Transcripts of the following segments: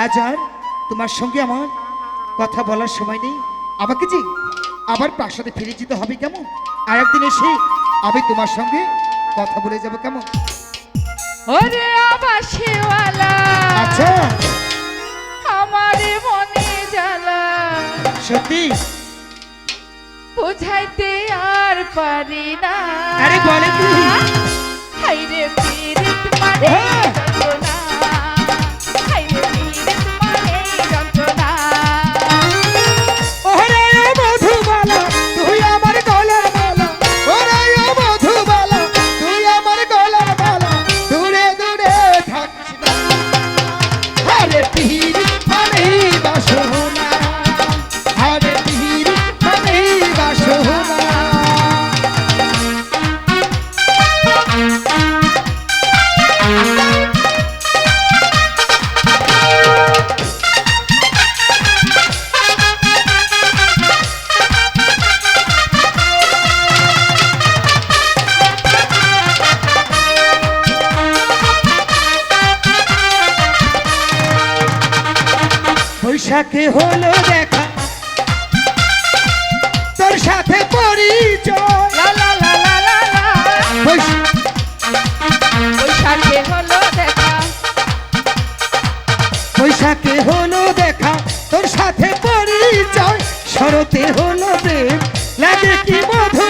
আজার তোমার সঙ্গে আমার কথা বলার সময় নেই। আমাকে যে আবার প্রাসাদে ফিরে যেতে হবে কেমন? আর একদিন এসে আমি তোমার সঙ্গে কথা বলে যাব কেমন? ওরে আচ্ছা। আর পারি না। আরে বলে তুই হাইরে পীড়িত মানে সাথে হলো দেখা। তোর সাথে বৈশাখে হলো দেখা। তোর সাথে পরিচয়। শরতে হলো দেব লাগে কি মধুর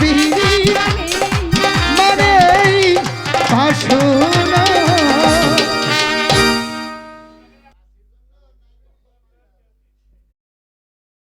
পিড়ি মানে ভাষণ।